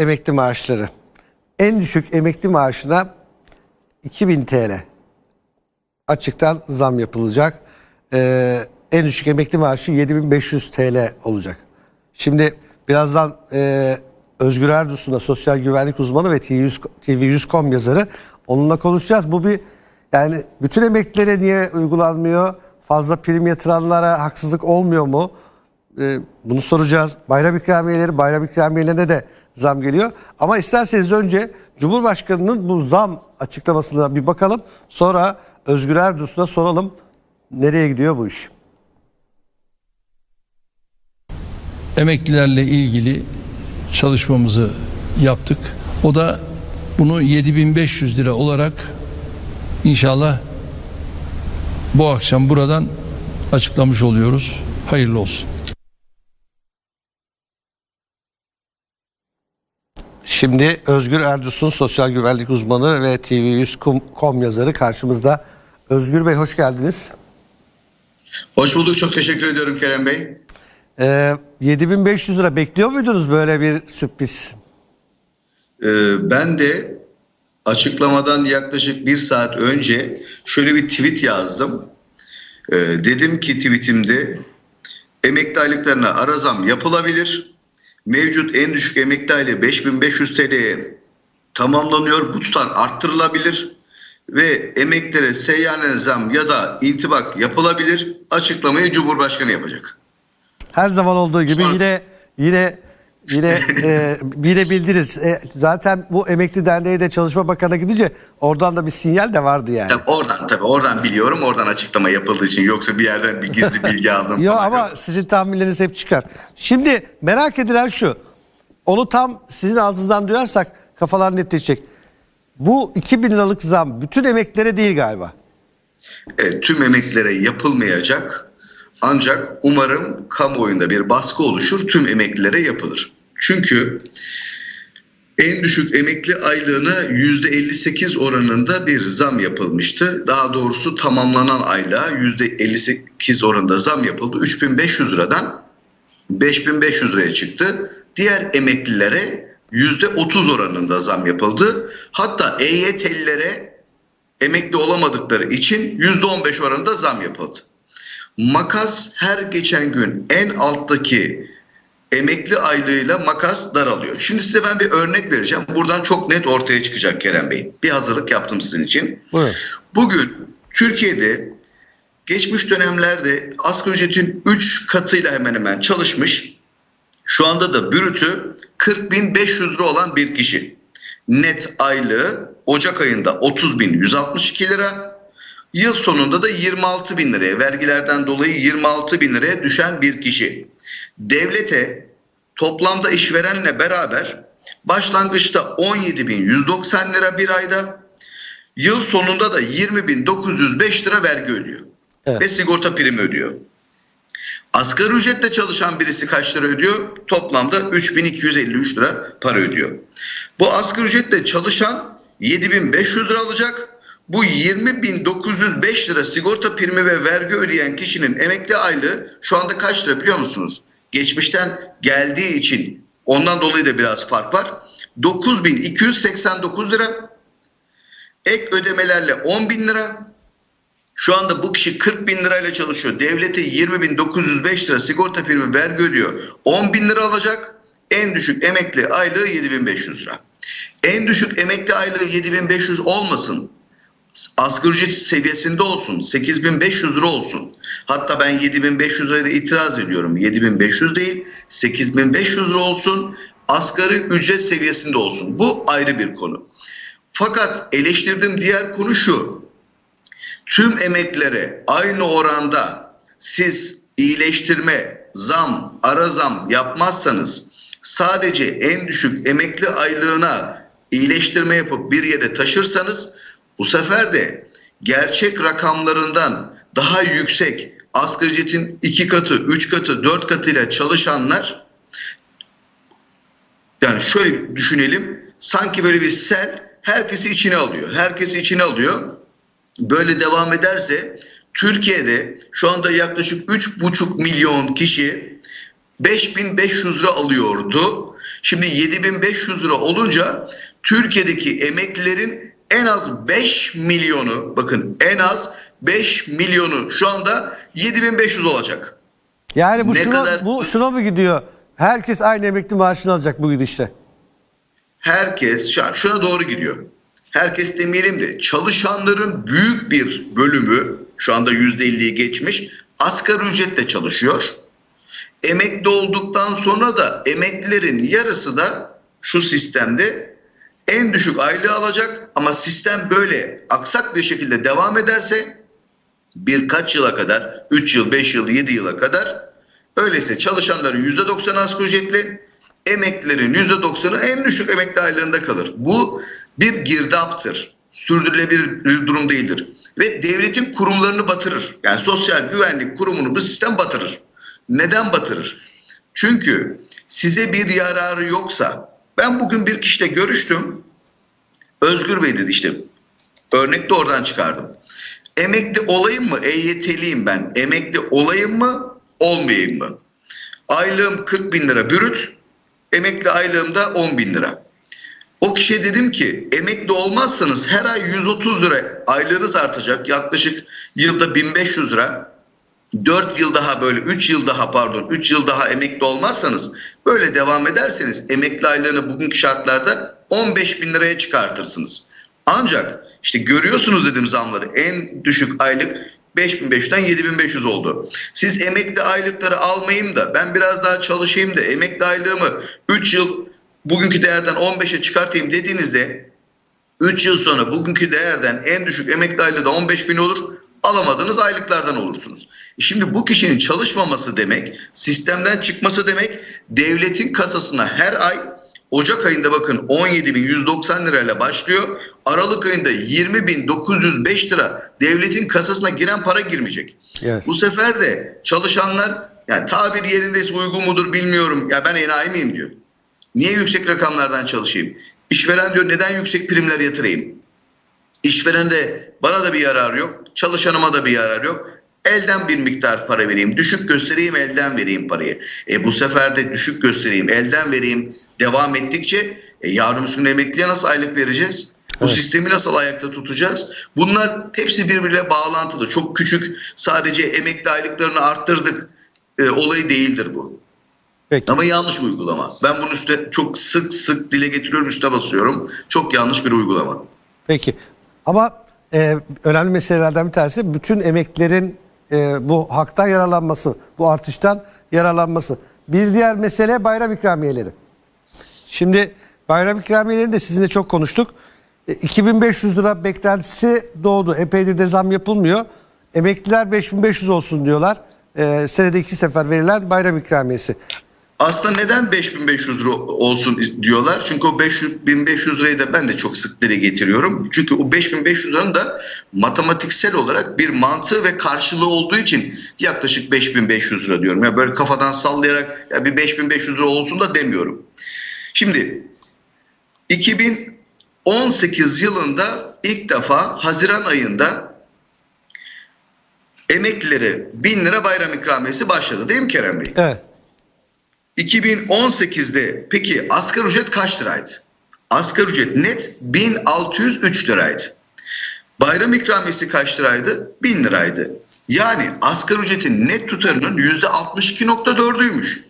emekli maaşları. En düşük emekli maaşına 2000 TL açıktan zam yapılacak. Ee, en düşük emekli maaşı 7500 TL olacak. Şimdi birazdan e, Özgür Erdoğan'ın da sosyal güvenlik uzmanı ve TV100 TV100.com yazarı onunla konuşacağız. Bu bir yani bütün emeklilere niye uygulanmıyor? Fazla prim yatıranlara haksızlık olmuyor mu? Ee, bunu soracağız. Bayram ikramiyeleri, bayram ikramiyelerine de zam geliyor. Ama isterseniz önce Cumhurbaşkanı'nın bu zam açıklamasına bir bakalım. Sonra Özgür Erdoğan'a soralım nereye gidiyor bu iş? emeklilerle ilgili çalışmamızı yaptık. O da bunu 7500 lira olarak inşallah bu akşam buradan açıklamış oluyoruz. Hayırlı olsun. Şimdi Özgür Erdoğan sosyal güvenlik uzmanı ve TV100.com yazarı karşımızda. Özgür Bey hoş geldiniz. Hoş bulduk. Çok teşekkür ediyorum Kerem Bey. Ee, 7500 lira bekliyor muydunuz böyle bir sürpriz? Ee, ben de açıklamadan yaklaşık bir saat önce şöyle bir tweet yazdım. Ee, dedim ki tweetimde emekli aylıklarına ara zam yapılabilir. Mevcut en düşük emekli aylığı 5500 TL'ye tamamlanıyor. Bu tutar arttırılabilir ve emeklilere seyyanen zam ya da intibak yapılabilir. Açıklamayı Cumhurbaşkanı yapacak. Her zaman olduğu gibi Sonra- yine yine yine e, yine bildiniz. E, zaten bu emekli derneği de Çalışma Bakanı gidince oradan da bir sinyal de vardı yani. Tabii oradan tabii oradan biliyorum. Oradan açıklama yapıldığı için yoksa bir yerden bir gizli bilgi aldım. Yok ama yok. sizin tahminleriniz hep çıkar. Şimdi merak edilen şu. Onu tam sizin ağzınızdan duyarsak kafalar netleşecek. Bu 2000 liralık zam bütün emeklilere değil galiba. Evet, tüm emeklilere yapılmayacak. Ancak umarım kamuoyunda bir baskı oluşur. Tüm emeklilere yapılır. Çünkü en düşük emekli aylığına %58 oranında bir zam yapılmıştı. Daha doğrusu tamamlanan aylığa %58 oranında zam yapıldı. 3500 liradan 5500 liraya çıktı. Diğer emeklilere %30 oranında zam yapıldı. Hatta EYT'lilere emekli olamadıkları için %15 oranında zam yapıldı. Makas her geçen gün en alttaki emekli aylığıyla makas daralıyor. Şimdi size ben bir örnek vereceğim. Buradan çok net ortaya çıkacak Kerem Bey. Bir hazırlık yaptım sizin için. Buyurun. Bugün Türkiye'de geçmiş dönemlerde asgari ücretin 3 katıyla hemen hemen çalışmış. Şu anda da bürütü 40.500 lira olan bir kişi. Net aylığı Ocak ayında 30.162 lira. Yıl sonunda da 26 bin liraya vergilerden dolayı 26 bin liraya düşen bir kişi. Devlete toplamda işverenle beraber başlangıçta 17.190 lira bir ayda yıl sonunda da 20.905 lira vergi ödüyor. Evet. Ve sigorta primi ödüyor. Asgari ücretle çalışan birisi kaç lira ödüyor? Toplamda 3253 lira para ödüyor. Bu asgari ücretle çalışan 7500 lira alacak. Bu 20.905 lira sigorta primi ve vergi ödeyen kişinin emekli aylığı şu anda kaç lira biliyor musunuz? Geçmişten geldiği için ondan dolayı da biraz fark var. 9289 lira. Ek ödemelerle 10 bin lira. Şu anda bu kişi 40 bin lirayla çalışıyor. Devlete 20.905 lira sigorta primi vergi ödüyor. 10 bin lira alacak. En düşük emekli aylığı 7500 lira. En düşük emekli aylığı 7500 olmasın. Asgari ücret seviyesinde olsun. 8500 lira olsun. Hatta ben 7500 liraya da itiraz ediyorum. 7500 değil 8500 lira olsun. Asgari ücret seviyesinde olsun. Bu ayrı bir konu. Fakat eleştirdiğim diğer konu şu tüm emeklilere aynı oranda siz iyileştirme, zam, ara zam yapmazsanız sadece en düşük emekli aylığına iyileştirme yapıp bir yere taşırsanız bu sefer de gerçek rakamlarından daha yüksek asgari ücretin iki katı, üç katı, dört katıyla çalışanlar yani şöyle düşünelim sanki böyle bir sel herkesi içine alıyor. Herkesi içine alıyor böyle devam ederse Türkiye'de şu anda yaklaşık 3,5 milyon kişi 5500 lira alıyordu. Şimdi 7500 lira olunca Türkiye'deki emeklilerin en az 5 milyonu bakın en az 5 milyonu şu anda 7500 olacak. Yani bu Ne şuna, kadar- bu şuna mı gidiyor? Herkes aynı emekli maaşını alacak bu gidişle. herkes şu an şuna doğru gidiyor. Herkes demeyelim de çalışanların büyük bir bölümü şu anda %50'yi geçmiş asgari ücretle çalışıyor. Emekli olduktan sonra da emeklilerin yarısı da şu sistemde en düşük aylığı alacak ama sistem böyle aksak bir şekilde devam ederse birkaç yıla kadar 3 yıl 5 yıl 7 yıla kadar öyleyse çalışanların %90'ı asgari ücretli emeklilerin %90'ı en düşük emekli aylığında kalır. Bu bir girdaptır. Sürdürülebilir durum değildir. Ve devletin kurumlarını batırır. Yani sosyal güvenlik kurumunu bu sistem batırır. Neden batırır? Çünkü size bir yararı yoksa ben bugün bir kişiyle görüştüm. Özgür Bey dedi işte örnek de oradan çıkardım. Emekli olayım mı? EYT'liyim ben. Emekli olayım mı? Olmayayım mı? Aylığım 40 bin lira bürüt. Emekli aylığım da 10 bin lira. O kişiye dedim ki emekli olmazsanız her ay 130 lira aylığınız artacak. Yaklaşık yılda 1500 lira. 4 yıl daha böyle 3 yıl daha pardon 3 yıl daha emekli olmazsanız böyle devam ederseniz emekli aylığını bugünkü şartlarda 15 bin liraya çıkartırsınız. Ancak işte görüyorsunuz dedim zamları en düşük aylık 5500'den 7500 oldu. Siz emekli aylıkları almayayım da ben biraz daha çalışayım da emekli aylığımı 3 yıl bugünkü değerden 15'e çıkartayım dediğinizde 3 yıl sonra bugünkü değerden en düşük emekli aylığı da 15 bin olur. Alamadığınız aylıklardan olursunuz. E Şimdi bu kişinin çalışmaması demek, sistemden çıkması demek, devletin kasasına her ay Ocak ayında bakın 17.190 lirayla başlıyor. Aralık ayında 20.905 lira devletin kasasına giren para girmeyecek. Evet. Bu sefer de çalışanlar yani tabir yerindeyse uygun mudur bilmiyorum. Ya ben enayi miyim diyor. Niye yüksek rakamlardan çalışayım? İşveren diyor neden yüksek primler yatırayım? İşveren de bana da bir yararı yok, çalışanıma da bir yararı yok. Elden bir miktar para vereyim, düşük göstereyim, elden vereyim parayı. E bu sefer de düşük göstereyim, elden vereyim devam ettikçe e, yarın üstüne emekliye nasıl aylık vereceğiz? Bu Evet. sistemi nasıl ayakta tutacağız? Bunlar hepsi birbiriyle bağlantılı. Çok küçük sadece emekli aylıklarını arttırdık e, olayı değildir bu. Peki. Ama yanlış uygulama. Ben bunun üstüne çok sık sık dile getiriyorum, üstüne basıyorum. Çok yanlış bir uygulama. Peki. Ama e, önemli meselelerden bir tanesi bütün emeklilerin e, bu haktan yararlanması, bu artıştan yararlanması. Bir diğer mesele bayram ikramiyeleri. Şimdi bayram ikramiyeleri de sizinle çok konuştuk. E, 2500 lira beklentisi doğdu. Epeydir de zam yapılmıyor. Emekliler 5500 olsun diyorlar. E, senede iki sefer verilen bayram ikramiyesi. Aslında neden 5500 lira olsun diyorlar? Çünkü o 500 1500 lirayı da ben de çok sık dile getiriyorum. Çünkü o 5500 liranın da matematiksel olarak bir mantığı ve karşılığı olduğu için yaklaşık 5500 lira diyorum. Ya böyle kafadan sallayarak ya bir 5500 lira olsun da demiyorum. Şimdi 2018 yılında ilk defa Haziran ayında emeklilere 1000 lira bayram ikramiyesi başladı değil mi Kerem Bey? Evet. 2018'de peki asgari ücret kaç liraydı? Asgari ücret net 1603 liraydı. Bayram ikramiyesi kaç liraydı? 1000 liraydı. Yani asgari ücretin net tutarının %62.4'üymüş.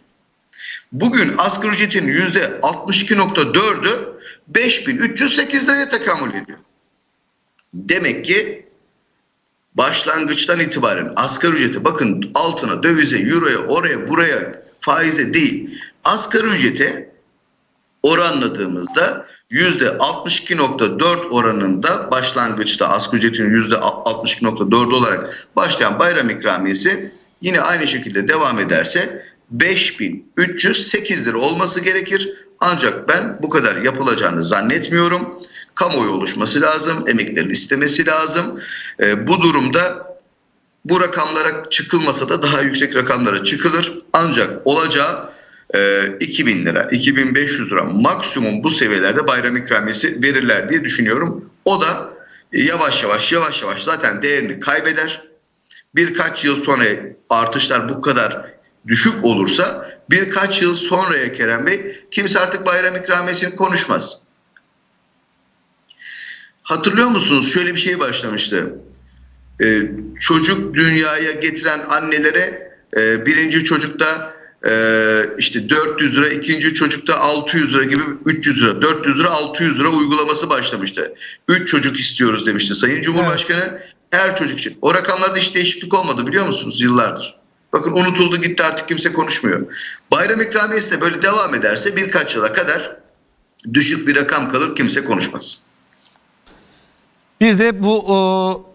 Bugün asgari ücretin %62.4'ü 5308 liraya tekamül ediyor. Demek ki başlangıçtan itibaren asgari ücrete bakın altına, dövize, euroya, oraya, buraya, faize değil. Asgari ücrete oranladığımızda %62.4 oranında başlangıçta asgari ücretin %62.4 olarak başlayan bayram ikramiyesi yine aynı şekilde devam ederse 5308 lira olması gerekir. Ancak ben bu kadar yapılacağını zannetmiyorum. Kamuoyu oluşması lazım, emeklerin istemesi lazım. Ee, bu durumda bu rakamlara çıkılmasa da daha yüksek rakamlara çıkılır. Ancak olacağı e, 2000 lira, 2500 lira maksimum bu seviyelerde bayram ikramiyesi verirler diye düşünüyorum. O da e, yavaş yavaş yavaş yavaş zaten değerini kaybeder. Birkaç yıl sonra artışlar bu kadar düşük olursa birkaç yıl sonraya Kerem Bey kimse artık bayram ikramiyesini konuşmaz. Hatırlıyor musunuz? Şöyle bir şey başlamıştı. Ee, çocuk dünyaya getiren annelere e, birinci çocukta e, işte 400 lira, ikinci çocukta 600 lira gibi 300 lira, 400 lira, 600 lira uygulaması başlamıştı. 3 çocuk istiyoruz demişti Sayın Cumhurbaşkanı. Her çocuk için. O rakamlarda hiç değişiklik olmadı biliyor musunuz yıllardır. Bakın unutuldu gitti artık kimse konuşmuyor. Bayram ikramiyesi de böyle devam ederse birkaç yıla kadar düşük bir rakam kalır kimse konuşmaz. Bir de bu o,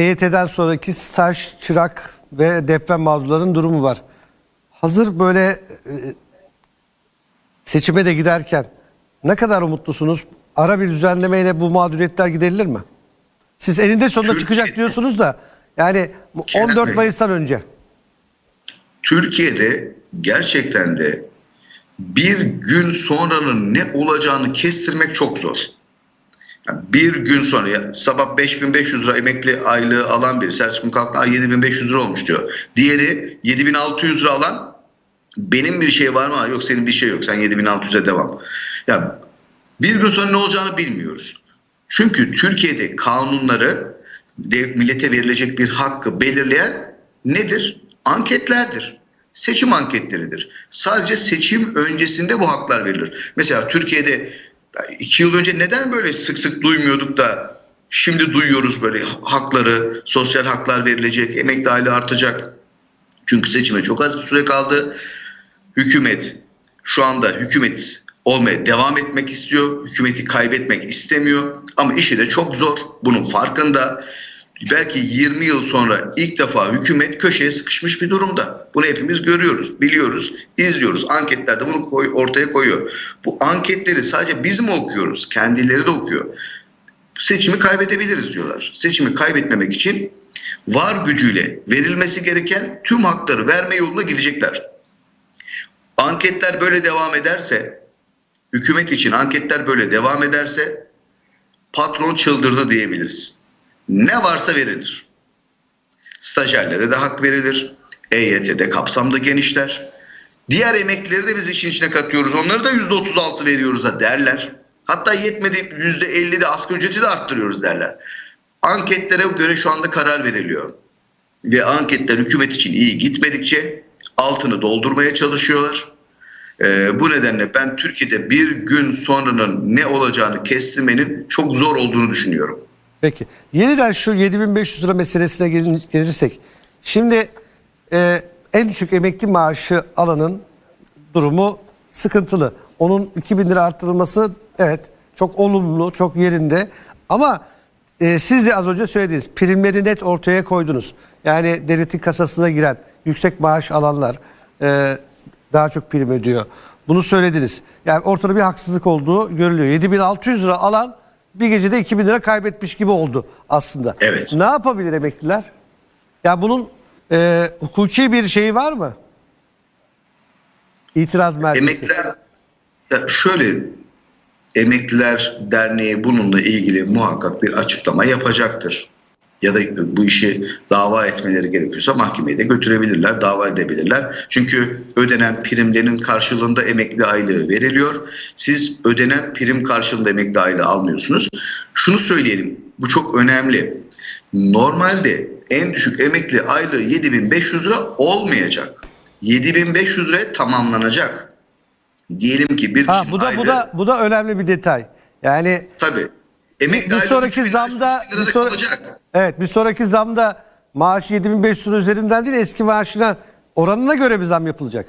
EYT'den sonraki staj, çırak ve deprem mağdurlarının durumu var. Hazır böyle e, seçime de giderken ne kadar umutlusunuz? Ara bir düzenlemeyle bu mağduriyetler giderilir mi? Siz eninde sonunda Türkiye- çıkacak diyorsunuz da yani bu Kerem 14 Bey. Mayıs'tan önce. Türkiye'de gerçekten de bir gün sonranın ne olacağını kestirmek çok zor. Bir gün sonra sabah 5500 lira emekli aylığı alan biri Selçuk kalktı "Ay, 7500 lira olmuş diyor. Diğeri 7600 lira alan benim bir şey var mı? Yok senin bir şey yok. Sen 7600'e devam. Ya bir gün sonra ne olacağını bilmiyoruz. Çünkü Türkiye'de kanunları millete verilecek bir hakkı belirleyen nedir? Anketlerdir. Seçim anketleridir. Sadece seçim öncesinde bu haklar verilir. Mesela Türkiye'de iki yıl önce neden böyle sık sık duymuyorduk da şimdi duyuyoruz böyle hakları, sosyal haklar verilecek, emekli aylığı artacak. Çünkü seçime çok az bir süre kaldı. Hükümet şu anda hükümet olmaya devam etmek istiyor. Hükümeti kaybetmek istemiyor. Ama işi de çok zor. Bunun farkında. Belki 20 yıl sonra ilk defa hükümet köşeye sıkışmış bir durumda. Bunu hepimiz görüyoruz, biliyoruz, izliyoruz. Anketlerde bunu koy, ortaya koyuyor. Bu anketleri sadece biz mi okuyoruz? Kendileri de okuyor. Seçimi kaybedebiliriz diyorlar. Seçimi kaybetmemek için var gücüyle verilmesi gereken tüm hakları verme yoluna gidecekler. Anketler böyle devam ederse, hükümet için anketler böyle devam ederse patron çıldırdı diyebiliriz. Ne varsa verilir. Stajyerlere de hak verilir. EYT'de kapsam da genişler. Diğer emeklileri de biz işin içine katıyoruz. Onları da %36 veriyoruz da derler. Hatta yetmedi %50 de asgari ücreti de arttırıyoruz derler. Anketlere göre şu anda karar veriliyor. Ve anketler hükümet için iyi gitmedikçe altını doldurmaya çalışıyorlar. Ee, bu nedenle ben Türkiye'de bir gün sonranın ne olacağını kestirmenin çok zor olduğunu düşünüyorum. Peki. Yeniden şu 7500 lira meselesine gelirsek. Şimdi e, en düşük emekli maaşı alanın durumu sıkıntılı. Onun 2000 lira arttırılması evet çok olumlu, çok yerinde. Ama e, siz de az önce söylediniz. Primleri net ortaya koydunuz. Yani devletin kasasına giren yüksek maaş alanlar e, daha çok prim ödüyor. Bunu söylediniz. Yani ortada bir haksızlık olduğu görülüyor. 7600 lira alan bir gecede 2000 lira kaybetmiş gibi oldu aslında. Evet. Ne yapabilir emekliler? Ya bunun e, hukuki bir şeyi var mı? İtiraz merkezi. Emekliler ya şöyle Emekliler Derneği bununla ilgili muhakkak bir açıklama yapacaktır. Ya da bu işi dava etmeleri gerekiyorsa mahkemeye de götürebilirler, dava edebilirler. Çünkü ödenen primlerin karşılığında emekli aylığı veriliyor. Siz ödenen prim karşılığında emekli aylığı almıyorsunuz. Şunu söyleyelim, bu çok önemli. Normalde en düşük emekli aylığı 7500 lira olmayacak. 7500 liraya tamamlanacak. Diyelim ki bir Ha bu da bu aylığı- da bu da önemli bir detay. Yani Tabii. Emekli bir sonraki 3000 lira, zamda 3000 lirada bir sonra- kalacak. Evet bir sonraki zamda maaş 7500 lira üzerinden değil eski maaşına oranına göre bir zam yapılacak.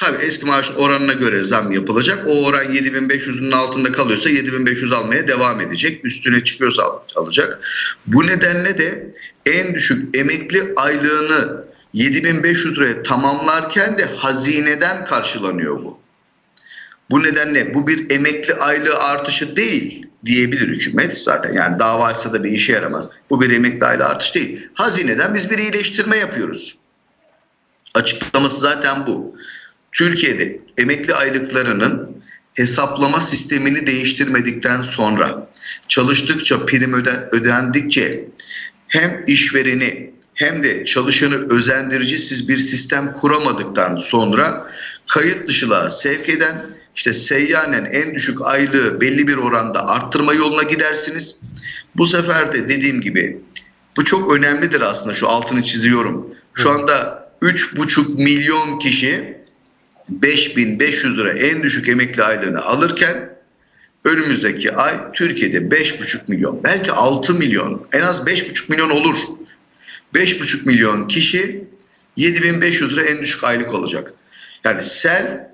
Tabii eski maaşın oranına göre zam yapılacak. O oran 7500'ün altında kalıyorsa 7500 almaya devam edecek. Üstüne çıkıyorsa al- alacak. Bu nedenle de en düşük emekli aylığını 7500 liraya tamamlarken de hazineden karşılanıyor bu. Bu nedenle bu bir emekli aylığı artışı değil diyebilir hükümet zaten. Yani davaysa da bir işe yaramaz. Bu bir emekli artış değil. Hazineden biz bir iyileştirme yapıyoruz. Açıklaması zaten bu. Türkiye'de emekli aylıklarının hesaplama sistemini değiştirmedikten sonra çalıştıkça prim öde, ödendikçe hem işvereni hem de çalışanı özendirici siz bir sistem kuramadıktan sonra kayıt dışılığa sevk eden işte seyyanen en düşük aylığı belli bir oranda arttırma yoluna gidersiniz. Bu sefer de dediğim gibi bu çok önemlidir aslında şu altını çiziyorum. Şu anda 3,5 milyon kişi 5500 lira en düşük emekli aylığını alırken önümüzdeki ay Türkiye'de 5,5 milyon belki 6 milyon en az 5,5 milyon olur. 5,5 milyon kişi 7500 lira en düşük aylık olacak. Yani sel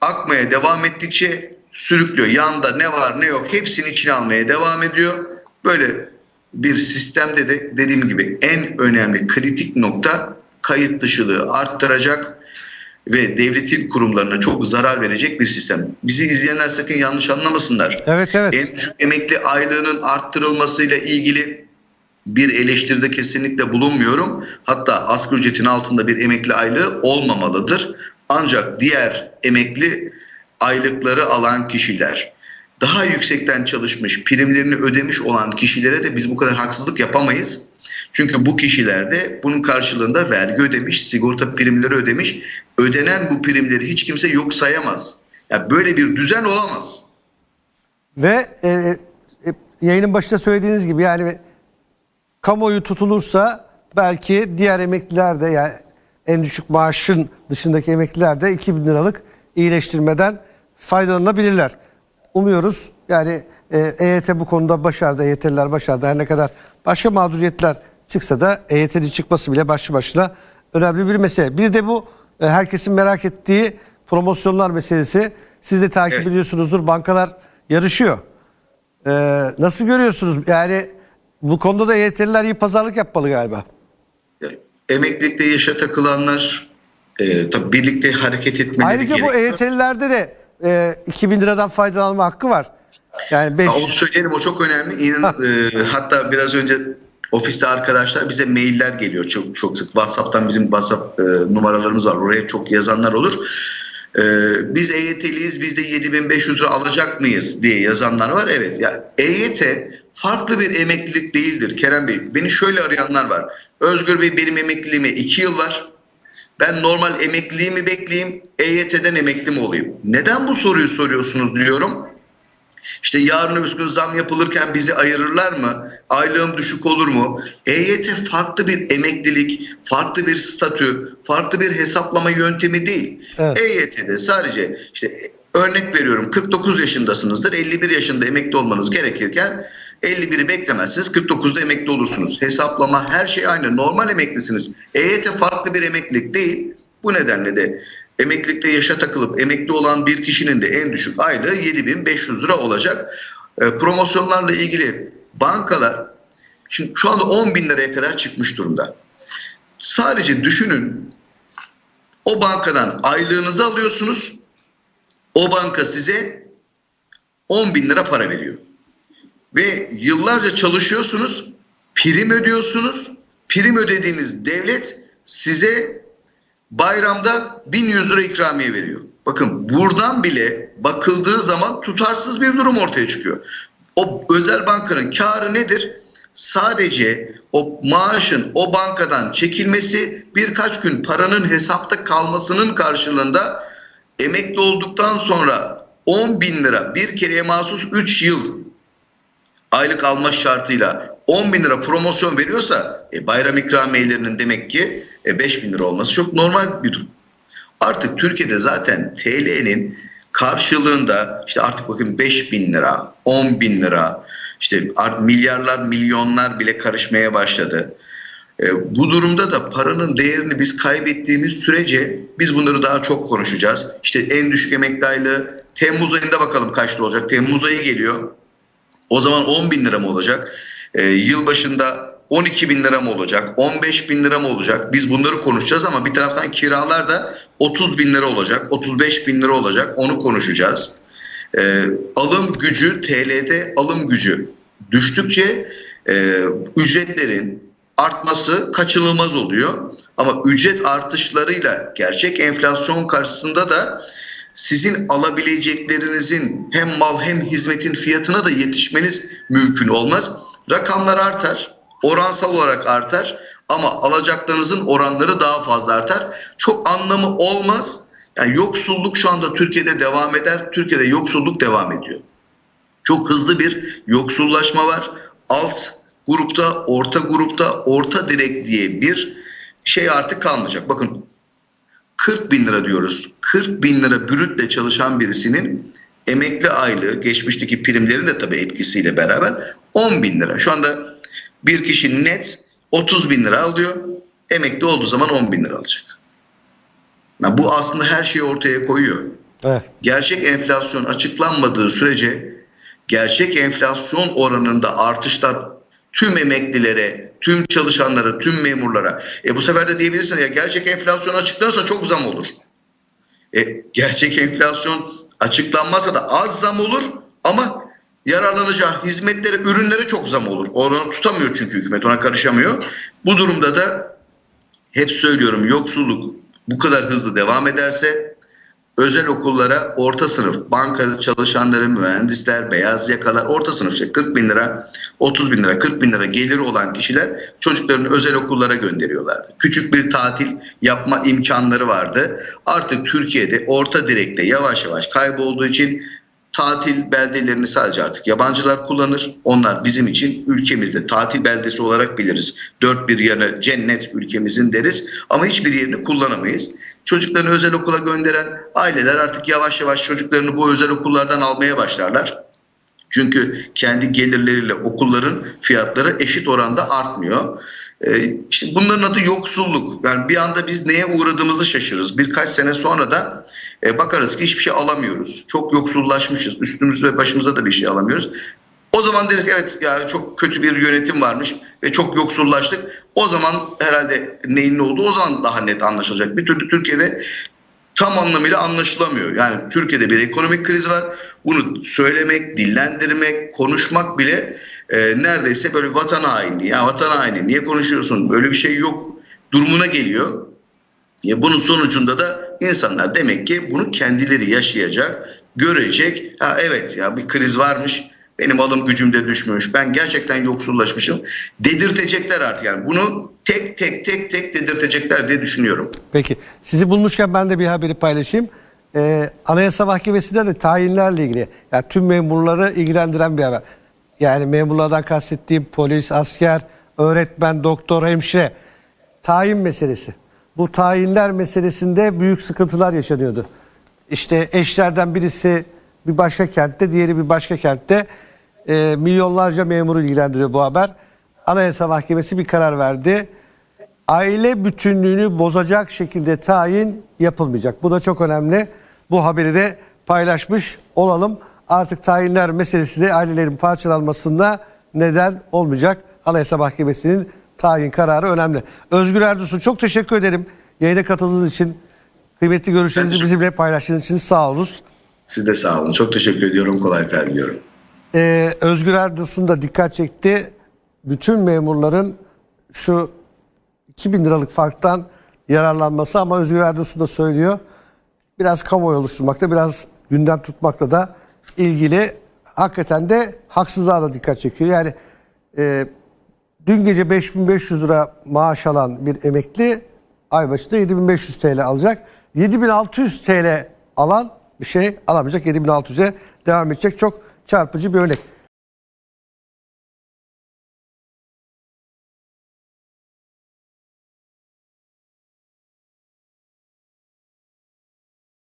akmaya devam ettikçe sürüklüyor. Yanda ne var ne yok hepsini içine almaya devam ediyor. Böyle bir sistemde de dediğim gibi en önemli kritik nokta kayıt dışılığı arttıracak ve devletin kurumlarına çok zarar verecek bir sistem. Bizi izleyenler sakın yanlış anlamasınlar. Evet evet. En düşük emekli aylığının arttırılmasıyla ilgili bir eleştiride kesinlikle bulunmuyorum. Hatta asgari ücretin altında bir emekli aylığı olmamalıdır. Ancak diğer emekli aylıkları alan kişiler daha yüksekten çalışmış, primlerini ödemiş olan kişilere de biz bu kadar haksızlık yapamayız. Çünkü bu kişiler de bunun karşılığında vergi ödemiş, sigorta primleri ödemiş. Ödenen bu primleri hiç kimse yok sayamaz. Ya böyle bir düzen olamaz. Ve e, e, yayının başında söylediğiniz gibi yani kamuoyu tutulursa belki diğer emekliler de yani en düşük maaşın dışındaki emekliler de 2000 liralık iyileştirmeden faydalanabilirler. Umuyoruz yani e, EYT bu konuda başardı, EYT'liler başardı. Her ne kadar başka mağduriyetler çıksa da EYT'nin çıkması bile başlı başına önemli bir mesele. Bir de bu e, herkesin merak ettiği promosyonlar meselesi. Siz de takip Evet. ediyorsunuzdur. Bankalar yarışıyor. Ee, nasıl görüyorsunuz? Yani bu konuda da EYT'liler iyi pazarlık yapmalı galiba. Emeklilikte yaşa takılanlar e, tabii birlikte hareket etmeleri Ayrıca bu gerekiyor. EYT'lilerde de e, 2000 liradan faydalanma hakkı var. Yani 5 Ha, Onu söyleyelim o çok önemli. İnan, e, hatta biraz önce ofiste arkadaşlar bize mailler geliyor çok çok sık. WhatsApp'tan bizim WhatsApp e, numaralarımız var. Oraya çok yazanlar olur. E, biz EYT'liyiz biz de 7500 lira alacak mıyız diye yazanlar var. Evet ya EYT farklı bir emeklilik değildir Kerem Bey. Beni şöyle arayanlar var. Özgür Bey benim emekliliğime 2 yıl var. Ben normal emekliliğimi bekleyeyim, EYT'den emekli mi olayım? Neden bu soruyu soruyorsunuz diyorum. İşte yarın öbür gün zam yapılırken bizi ayırırlar mı? Aylığım düşük olur mu? EYT farklı bir emeklilik, farklı bir statü, farklı bir hesaplama yöntemi değil. Evet. EYT'de sadece işte örnek veriyorum 49 yaşındasınızdır. 51 yaşında emekli olmanız gerekirken 51'i beklemezsiniz 49'da emekli olursunuz. Hesaplama her şey aynı. Normal emeklisiniz. EYT farklı bir emeklilik değil. Bu nedenle de emeklilikte yaşa takılıp emekli olan bir kişinin de en düşük aylığı 7500 lira olacak. E, promosyonlarla ilgili bankalar şimdi şu anda 10 bin liraya kadar çıkmış durumda. Sadece düşünün o bankadan aylığınızı alıyorsunuz. O banka size 10 bin lira para veriyor. Ve yıllarca çalışıyorsunuz, prim ödüyorsunuz. Prim ödediğiniz devlet size bayramda 1100 lira ikramiye veriyor. Bakın buradan bile bakıldığı zaman tutarsız bir durum ortaya çıkıyor. O özel bankanın karı nedir? Sadece o maaşın o bankadan çekilmesi birkaç gün paranın hesapta kalmasının karşılığında emekli olduktan sonra 10 bin lira bir kereye mahsus 3 yıl aylık alma şartıyla 10 bin lira promosyon veriyorsa e, bayram ikramiyelerinin demek ki e, 5 bin lira olması çok normal bir durum. Artık Türkiye'de zaten TL'nin karşılığında işte artık bakın 5 bin lira, 10 bin lira, işte milyarlar, milyonlar bile karışmaya başladı. E, bu durumda da paranın değerini biz kaybettiğimiz sürece biz bunları daha çok konuşacağız. İşte en düşük emekli aylığı Temmuz ayında bakalım kaçta olacak. Temmuz ayı geliyor. O zaman 10 bin lira mı olacak? Ee, yıl başında 12 bin lira mı olacak? 15 bin lira mı olacak? Biz bunları konuşacağız ama bir taraftan kiralar da 30 bin lira olacak, 35 bin lira olacak. Onu konuşacağız. Ee, alım gücü, TL'de alım gücü düştükçe e, ücretlerin artması kaçınılmaz oluyor. Ama ücret artışlarıyla gerçek enflasyon karşısında da sizin alabileceklerinizin hem mal hem hizmetin fiyatına da yetişmeniz mümkün olmaz. Rakamlar artar, oransal olarak artar ama alacaklarınızın oranları daha fazla artar. Çok anlamı olmaz. Yani yoksulluk şu anda Türkiye'de devam eder. Türkiye'de yoksulluk devam ediyor. Çok hızlı bir yoksullaşma var. Alt grupta, orta grupta, orta direk diye bir şey artık kalmayacak. Bakın 40 bin lira diyoruz. 40 bin lira brütle çalışan birisinin emekli aylığı geçmişteki primlerin de tabii etkisiyle beraber 10 bin lira. Şu anda bir kişi net 30 bin lira alıyor. Emekli olduğu zaman 10 bin lira alacak. Yani bu aslında her şeyi ortaya koyuyor. Evet. Gerçek enflasyon açıklanmadığı sürece gerçek enflasyon oranında artışlar tüm emeklilere, tüm çalışanlara, tüm memurlara. E bu sefer de diyebilirsin ya gerçek enflasyon açıklanırsa çok zam olur. E, gerçek enflasyon açıklanmazsa da az zam olur ama yararlanacağı hizmetlere, ürünlere çok zam olur. Onu tutamıyor çünkü hükümet ona karışamıyor. Bu durumda da hep söylüyorum yoksulluk bu kadar hızlı devam ederse özel okullara orta sınıf, banka çalışanları, mühendisler, beyaz yakalar, orta sınıf işte 40 bin lira, 30 bin lira, 40 bin lira geliri olan kişiler çocuklarını özel okullara gönderiyorlardı. Küçük bir tatil yapma imkanları vardı. Artık Türkiye'de orta direkte yavaş yavaş kaybolduğu için tatil beldelerini sadece artık yabancılar kullanır. Onlar bizim için ülkemizde tatil beldesi olarak biliriz. Dört bir yanı cennet ülkemizin deriz ama hiçbir yerini kullanamayız. Çocuklarını özel okula gönderen aileler artık yavaş yavaş çocuklarını bu özel okullardan almaya başlarlar. Çünkü kendi gelirleriyle okulların fiyatları eşit oranda artmıyor. Ee, işte bunların adı yoksulluk. Yani bir anda biz neye uğradığımızı şaşırırız. Birkaç sene sonra da e, bakarız ki hiçbir şey alamıyoruz. Çok yoksullaşmışız. Üstümüzde ve başımıza da bir şey alamıyoruz. O zaman deriz ki evet ya çok kötü bir yönetim varmış ve çok yoksullaştık. O zaman herhalde neyin ne olduğu o zaman daha net anlaşılacak. Bir türlü Türkiye'de tam anlamıyla anlaşılamıyor. Yani Türkiye'de bir ekonomik kriz var. Bunu söylemek, dillendirmek, konuşmak bile e, neredeyse böyle vatan haini. Ya vatan haini niye konuşuyorsun? Böyle bir şey yok durumuna geliyor. Ya bunun sonucunda da insanlar demek ki bunu kendileri yaşayacak, görecek. Ha evet ya bir kriz varmış. Benim alım gücüm de düşmüş. Ben gerçekten yoksullaşmışım. Dedirtecekler artık yani. Bunu tek tek tek tek dedirtecekler diye düşünüyorum. Peki. Sizi bulmuşken ben de bir haberi paylaşayım. Ee, Anayasa Mahkemesi'nde de tayinlerle ilgili. Yani tüm memurları ilgilendiren bir haber. Yani memurlardan kastettiğim polis, asker, öğretmen, doktor, hemşire. Tayin meselesi. Bu tayinler meselesinde büyük sıkıntılar yaşanıyordu. İşte eşlerden birisi bir başka kentte, diğeri bir başka kentte. Ee, milyonlarca memuru ilgilendiriyor bu haber. Anayasa Mahkemesi bir karar verdi aile bütünlüğünü bozacak şekilde tayin yapılmayacak. Bu da çok önemli. Bu haberi de paylaşmış olalım. Artık tayinler meselesi de ailelerin parçalanmasında neden olmayacak. Anayasa Mahkemesi'nin tayin kararı önemli. Özgür Erdoğan çok teşekkür ederim. Yayına katıldığınız için, kıymetli görüşlerinizi bizimle paylaştığınız için sağ olunuz. Siz de sağ olun. Çok teşekkür ediyorum. Kolaylıklar diliyorum. Ee, Özgür Erdoğan da dikkat çekti. Bütün memurların şu 2000 liralık farktan yararlanması ama Özgür Erdoğan da söylüyor. Biraz kamuoyu oluşturmakta, biraz gündem tutmakla da ilgili hakikaten de haksızlığa da dikkat çekiyor. Yani e, dün gece 5500 lira maaş alan bir emekli ay başında 7500 TL alacak. 7600 TL alan bir şey alamayacak. 7600'e devam edecek. Çok çarpıcı bir örnek.